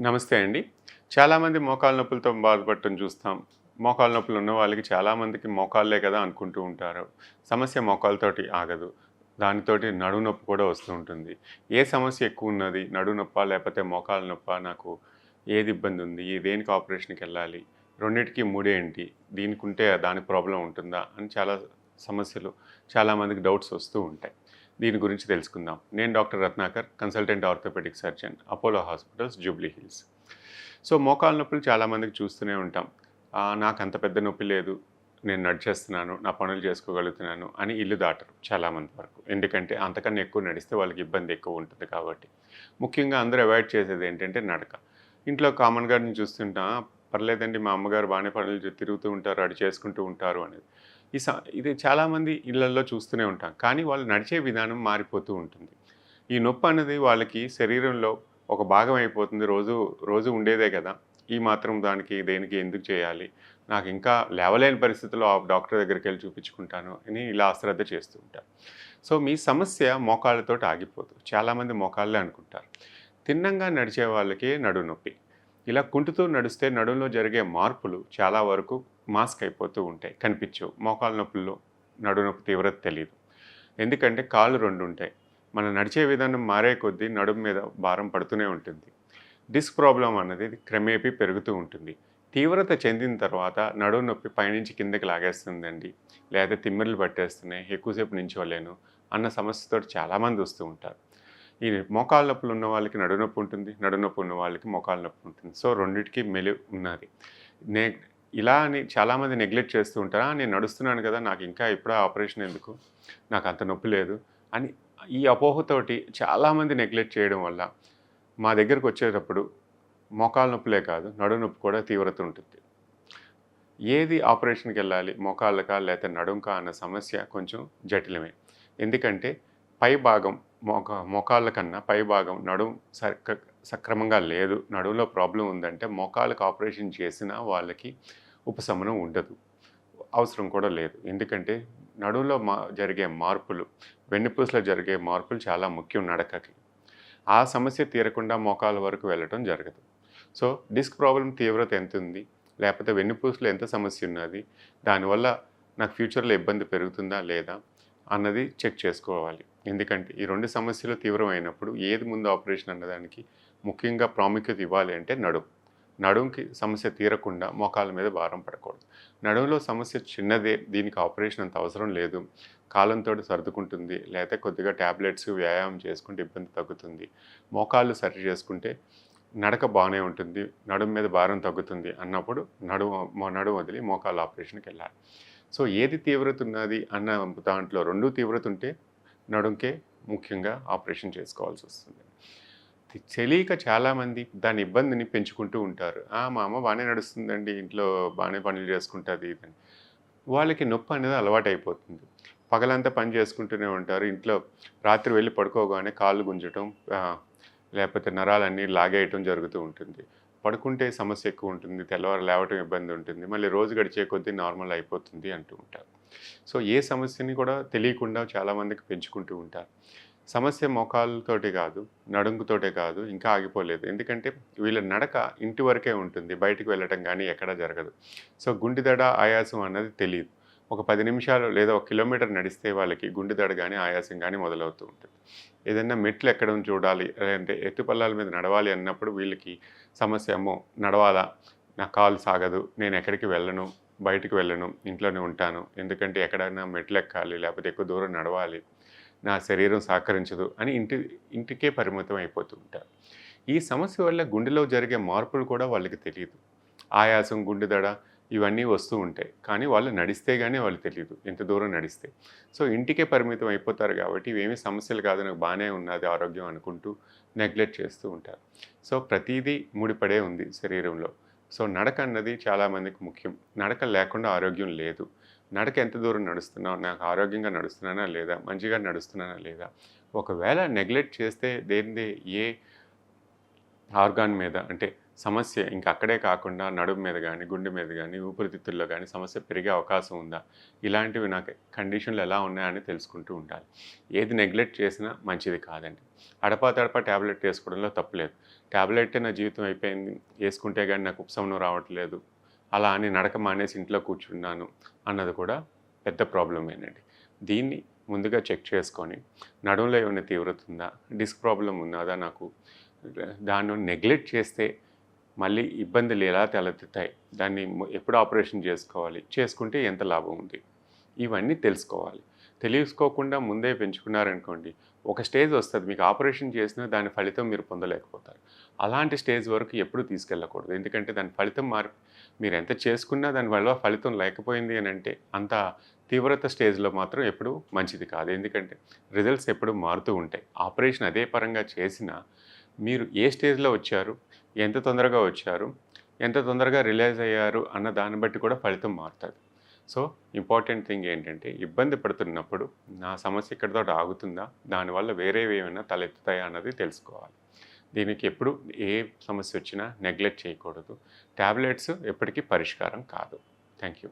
నమస్తే అండి. చాలామంది మోకాళ్ళ నొప్పులతో బాధపడటం చూస్తాం. మోకాళ్ళ నొప్పులు ఉన్న వాళ్ళకి చాలామందికి మోకాళ్ళే కదా అనుకుంటూ ఉంటారు. సమస్య మోకాళ్ళతోటి ఆగదు. దానితోటి నడుము నొప్పి కూడా వస్తూ ఉంటుంది. ఏ సమస్య ఎక్కువ ఉన్నది? నడు నొప్ప? లేకపోతే మోకాళ్ళ నొప్ప? నాకు ఏది ఇబ్బంది ఉంది? ఈ దేనికి ఆపరేషన్కి వెళ్ళాలి? రెండింటికి మూడేంటి దీనికి ఉంటే దానికి ప్రాబ్లం ఉంటుందా? అని చాలా సమస్యలు చాలామందికి డౌట్స్ వస్తూ ఉంటాయి. దీని గురించి తెలుసుకుందాం. నేను doctor Ratnakar consultant orthopaedic surgeon Apollo hospitals Jubilee Hills. So మోకాలు నొప్పులు చాలామందికి చూస్తూనే ఉంటాం. నాకు అంత పెద్ద నొప్పి లేదు. నేను నడిచేస్తున్నాను. నా పనులు చేసుకోగలుగుతున్నాను అని ఇల్లు దాటరు చాలామంది వరకు. ఎందుకంటే అంతకన్నా ఎక్కువ నడిస్తే వాళ్ళకి ఇబ్బంది ఎక్కువ ఉంటుంది కాబట్టి. ముఖ్యంగా అందరూ అవాయిడ్ చేసేది ఏంటంటే నడక. ఇంట్లో కామన్గా నేను చూస్తుంటా. పర్లేదండి మా అమ్మగారు బాగానే పనులు తిరుగుతూ ఉంటారు అడి చేసుకుంటూ ఉంటారు అనేది. ఈ స ఇది చాలామంది ఇళ్ళలో చూస్తూనే ఉంటాం. కానీ వాళ్ళు నడిచే విధానం మారిపోతూ ఉంటుంది. ఈ నొప్పి అనేది వాళ్ళకి శరీరంలో ఒక భాగం అయిపోతుంది. రోజు రోజు ఉండేదే కదా. ఈ మాత్రం దానికి దేనికి ఎందుకు చేయాలి? నాకు ఇంకా లేవలేని పరిస్థితుల్లో ఆ డాక్టర్ దగ్గరికి వెళ్ళి చూపించుకుంటాను అని ఇలా అశ్రద్ధ చేస్తూ ఉంటారు. సో మీ సమస్య మోకాళ్ళతో ఆగిపోదు. చాలామంది మోకాళ్ళే అనుకుంటారు. తిన్నంగా నడిచే వాళ్ళకి నడు నొప్పి ఇలా కుంటుతూ నడిస్తే నడుంలో జరిగే మార్పులు చాలా వరకు మాస్క్ అయిపోతూ ఉంటాయి కనిపించవు. మోకాళ్ళ నొప్పుల్లో నడుము నొప్పి తీవ్రత తెలియదు ఎందుకంటే కాళ్ళు రెండు ఉంటాయి. మనం నడిచే విధానం మారే కొద్దీ నడుము మీద భారం పడుతూనే ఉంటుంది. డిస్క్ ప్రాబ్లం అన్నది క్రమేపీ పెరుగుతూ ఉంటుంది. తీవ్రత చెందిన తర్వాత నడుము నొప్పి పైనుంచి కిందకి లాగేస్తుందండి. లేదా తిమ్మిర్లు పట్టేస్తున్నాయి. ఎక్కువసేపు నించోలేను అన్న సమస్యతో చాలామంది వస్తూ ఉంటారు. ఈ మోకాళ్ళ నొప్పులు ఉన్న వాళ్ళకి నడునొప్పి ఉంటుంది నడునొప్పి ఉన్న వాళ్ళకి మోకాళ్ళ నొప్పి ఉంటుంది. సో రెండింటికి మెలి ఉన్నది. నే ఇలా అని చాలామంది నెగ్లెక్ట్ చేస్తూ ఉంటారా నేను నడుస్తున్నాను కదా నాకు ఇంకా ఇప్పుడే ఆపరేషన్ ఎందుకు? నాకు అంత నొప్పి లేదు. అని ఈ అపోహతోటి చాలామంది నెగ్లెక్ట్ చేయడం వల్ల మా దగ్గరకు వచ్చేటప్పుడు మోకాళ్ళ నొప్పులే కాదు నడుము నొప్పి కూడా తీవ్రత ఉంటుంది. ఏది ఆపరేషన్కి వెళ్ళాలి మోకాళ్ళకా లేకపోతే నడుంకా అన్న సమస్య కొంచెం జటిలమే. ఎందుకంటే పై భాగం మోక మోకాళ్ళ కన్నా పై భాగం నడుం సక సక్రమంగా లేదు. నడుములో ప్రాబ్లం ఉందంటే మోకాళ్ళకి ఆపరేషన్ చేసినా వాళ్ళకి ఉపశమనం ఉండదు. అవసరం కూడా లేదు. ఎందుకంటే నడుంలో మా జరిగే మార్పులు వెన్నుపూసలో జరిగే మార్పులు చాలా ముఖ్యం నడకకి. ఆ సమస్య తీరకుండా మోకాల వరకు వెళ్ళటం జరగదు. సో డిస్క్ ప్రాబ్లం తీవ్రత ఎంత ఉంది లేకపోతే వెన్నుపూసలో ఎంత సమస్య ఉన్నది దానివల్ల నాకు ఫ్యూచర్లో ఇబ్బంది పెరుగుతుందా లేదా అన్నది చెక్ చేసుకోవాలి. ఎందుకంటే ఈ రెండు సమస్యలు తీవ్రమైనప్పుడు ఏది ముందు ఆపరేషన్ అన్నదానికి ముఖ్యంగా ప్రాముఖ్యత ఇవ్వాలి అంటే నడుం. నడుంకి సమస్య తీరకుండా మోకాల మీద భారం పడకూడదు. నడుములో సమస్య చిన్నదే దీనికి ఆపరేషన్ అంత అవసరం లేదు. కాలంతో సర్దుకుంటుంది లేకపోతే కొద్దిగా ట్యాబ్లెట్స్ వ్యాయామం చేసుకుంటే ఇబ్బంది తగ్గుతుంది. మోకాళ్ళు సరి చేసుకుంటే నడక బాగానే ఉంటుంది నడుము మీద భారం తగ్గుతుంది అన్నప్పుడు నడుము నడుము వదిలి మోకాళ్ళ ఆపరేషన్కి వెళ్ళాలి. సో ఏది తీవ్రత ఉన్నది అన్న దాంట్లో రెండు తీవ్రత ఉంటే నడుంకే ముఖ్యంగా ఆపరేషన్ చేసుకోవాల్సి వస్తుంది. తెలియక చాలామంది దాని ఇబ్బందిని పెంచుకుంటూ ఉంటారు. "ఆ, మా అమ్మ బాగానే నడుస్తుందండి ఇంట్లో బాగానే పనులు చేసుకుంటుంది ఇదని వాళ్ళకి నొప్పి అనేది అలవాటు అయిపోతుంది పగలంతా పని చేసుకుంటూనే ఉంటారు. ఇంట్లో రాత్రి వెళ్ళి పడుకోగానే కాళ్ళు గుంజటం లేకపోతే నరాలన్నీ లాగేయటం జరుగుతూ ఉంటుంది. పడుకుంటే సమస్య ఎక్కువ ఉంటుంది తెల్లవారు లేవటం ఇబ్బంది ఉంటుంది మళ్ళీ రోజు గడిచే కొద్దీ నార్మల్ అయిపోతుంది అంటూ ఉంటారు. సో ఏ సమస్యని కూడా తెలియకుండా చాలామందికి పెంచుకుంటూ ఉంటారు. సమస్య మోకాళ్ళతోటి కాదు నడుంకుతోటే కాదు ఇంకా ఆగిపోలేదు. ఎందుకంటే వీళ్ళ నడక ఇంటి వరకే ఉంటుంది బయటికి వెళ్ళటం కానీ ఎక్కడా జరగదు. సో గుండెదడ ఆయాసం అన్నది తెలియదు ఒక పది నిమిషాలు లేదా ఒక కిలోమీటర్ నడిస్తే వాళ్ళకి గుండెదడ కానీ ఆయాసం కానీ మొదలవుతూ ఉంటుంది. ఏదైనా మెట్లు ఎక్కడం చూడాలి లేదంటే ఎత్తుపల్లాల మీద నడవాలి అన్నప్పుడు వీళ్ళకి సమస్య అమ్మో నడవాలా? నా కాలు సాగదు నేను ఎక్కడికి వెళ్ళను బయటికి వెళ్ళను ఇంట్లోనే ఉంటాను ఎందుకంటే ఎక్కడైనా మెట్లు ఎక్కాలి లేకపోతే ఎక్కువ దూరం నడవాలి నా శరీరం సహకరించదు అని ఇంటి ఇంటికే పరిమితం అయిపోతూ ఉంటారు. ఈ సమస్య వల్ల గుండెలో జరిగే మార్పులు కూడా వాళ్ళకి తెలియదు ఆయాసం గుండెదడ ఇవన్నీ వస్తూ ఉంటాయి. కానీ వాళ్ళు నడిస్తే కానీ వాళ్ళు తెలియదు ఎంత దూరం నడిస్తే. సో ఇంటికే పరిమితం అయిపోతారు కాబట్టి ఇవేమీ సమస్యలు కాదు నాకు బాగానే ఉన్నది ఆరోగ్యం అనుకుంటూ నెగ్లెక్ట్ చేస్తూ ఉంటారు. సో ప్రతిదీ ముడిపడే ఉంది శరీరంలో. సో నడక అన్నది చాలామందికి ముఖ్యం. నడక లేకుండా ఆరోగ్యం లేదు. నడక ఎంత దూరం నడుస్తున్నావు నాకు ఆరోగ్యంగా నడుస్తున్నానా లేదా మంచిగా నడుస్తున్నానా లేదా ఒకవేళ నెగ్లెక్ట్ చేస్తే దేనిది ఏ ఆర్గాన్ మీద అంటే సమస్య ఇంక అక్కడే కాకుండా నడుము మీద కానీ గుండె మీద కానీ ఊపిరితిత్తుల్లో కానీ సమస్య పెరిగే అవకాశం ఉందా? ఇలాంటివి నాకు కండిషన్లు ఎలా ఉన్నాయని తెలుసుకుంటూ ఉండాలి. ఏది నెగ్లెక్ట్ చేసినా మంచిది కాదండి. అడపా తడపా ట్యాబ్లెట్ వేసుకోవడంలో తప్పులేదు ట్యాబ్లెట్ నా జీవితం అయిపోయింది. వేసుకుంటే కానీ నాకు ఉపశమనం రావట్లేదు. అలా అని నడక మానేసి ఇంట్లో కూర్చున్నాను అన్నది కూడా పెద్ద ప్రాబ్లమేనండి దీన్ని ముందుగా చెక్ చేసుకొని నడుములో ఏమైనా తీవ్రత ఉందా? డిస్క్ ప్రాబ్లం ఉన్నదా నాకు? దాన్ని నెగ్లెక్ట్ చేస్తే మళ్ళీ ఇబ్బందులు ఎలా తలెత్తుతాయి? దాన్ని ఎప్పుడు ఆపరేషన్ చేసుకోవాలి? చేసుకుంటే ఎంత లాభం ఉంది? ఇవన్నీ తెలుసుకోవాలి. తెలుసుకోకుండా ముందే పెంచుకున్నారనుకోండి ఒక స్టేజ్ వస్తుంది. మీకు ఆపరేషన్ చేసినా దాని ఫలితం మీరు పొందలేకపోతారు. అలాంటి స్టేజ్ వరకు ఎప్పుడు తీసుకెళ్ళకూడదు. ఎందుకంటే దాని ఫలితం మారి మీరు ఎంత చేసుకున్నా దానివల్ల ఫలితం లేకపోయింది అని అంటే అంత తీవ్రత స్టేజ్లో మాత్రం ఎప్పుడు మంచిది కాదు. ఎందుకంటే రిజల్ట్స్ ఎప్పుడు మారుతూ ఉంటాయి. ఆపరేషన్ అదే పరంగా చేసినా మీరు ఏ స్టేజ్లో వచ్చారు? ఎంత తొందరగా వచ్చారు ఎంత తొందరగా రిలైజ్ అయ్యారు అన్న దాన్ని బట్టి కూడా ఫలితం మారుతుంది. సో ఇంపార్టెంట్ థింగ్ ఏంటంటే ఇబ్బంది పడుతున్నప్పుడు నా సమస్య ఇక్కడితో ఆగుతుందా దానివల్ల వేరేవి ఏమైనా తలెత్తుతాయా అన్నది తెలుసుకోవాలి. దీనికి ఎప్పుడు ఏ సమస్య వచ్చినా నెగ్లెక్ట్ చేయకూడదు. ట్యాబ్లెట్స్ ఎప్పటికీ పరిష్కారం కాదు. Thank you